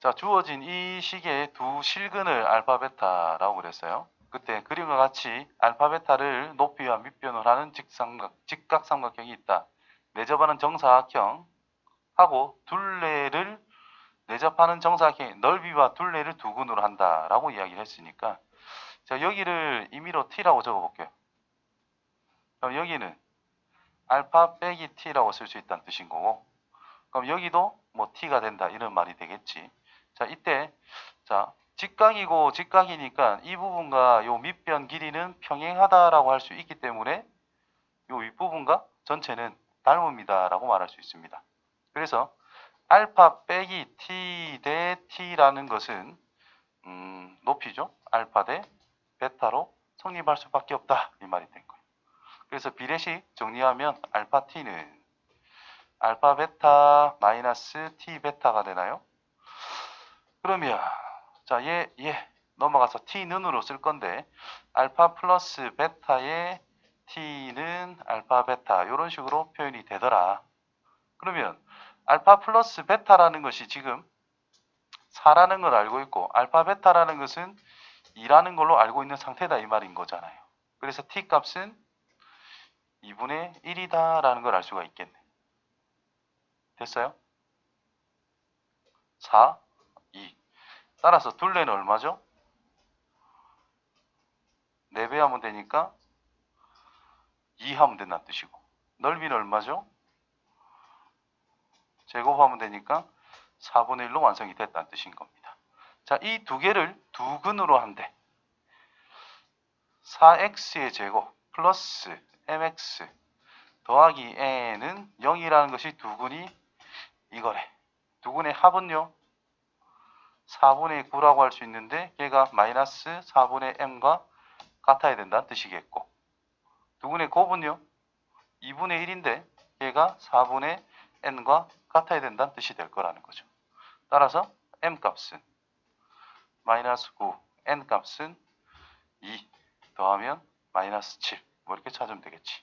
자, 주어진 이 식의 두 실근을 알파 베타라고 그랬어요. 그때 그림과 같이 알파 베타를 높이와 밑변을 하는 직삼각, 직각삼각형이 있다. 내접하는 정사각형 하고 둘레를 내접하는 정사각형의 넓이와 둘레를 두 근으로 한다라고 이야기를 했으니까 자, 여기를 임의로 t라고 적어 볼게요. 그럼 여기는 알파 빼기 t라고 쓸 수 있다는 뜻인 거고 그럼 여기도 뭐 t가 된다 이런 말이 되겠지. 자, 이때 자, 직각이고 직각이니까 이 부분과 요 밑변 길이는 평행하다라고 할 수 있기 때문에 요 윗부분과 전체는 닮음이다라고 말할 수 있습니다. 그래서 알파 빼기 t 대 t라는 것은 음, 높이죠. 알파 대 베타로 성립할 수밖에 없다 이 말이 된 거예요. 그래서 비례식 정리하면 알파 t는 알파 베타 마이너스 t 베타가 되나요? 그러면 자, 얘, 얘 넘어가서 t는으로 쓸 건데 알파 플러스 베타의 t는 알파 베타 이런 식으로 표현이 되더라. 그러면 알파 플러스 베타라는 것이 지금 4라는 걸 알고 있고 알파 베타라는 것은 2라는 걸로 알고 있는 상태다 이 말인 거잖아요. 그래서 t 값은 2분의 1이다라는 걸 알 수가 있겠네. 됐어요? 4, 2. 따라서 둘레는 얼마죠? 4배 하면 되니까 2 하면 된다는 뜻이고 넓이는 얼마죠? 제곱하면 되니까 4분의 1로 완성이 됐다는 뜻인 겁니다. 자, 이 두 개를 두 근으로 한대. 4x의 제곱 플러스 mx 더하기 n은 0이라는 것이 두 근이 이거래. 두 근의 합은요. 4분의 9라고 할 수 있는데 얘가 마이너스 4분의 m과 같아야 된다는 뜻이겠고 두 분의 곱은요 2분의 1인데 얘가 4분의 n과 같아야 된다는 뜻이 될 거라는 거죠. 따라서 m 값은 마이너스 9, n 값은 2 더하면 마이너스 7. 뭐 이렇게 찾으면 되겠지.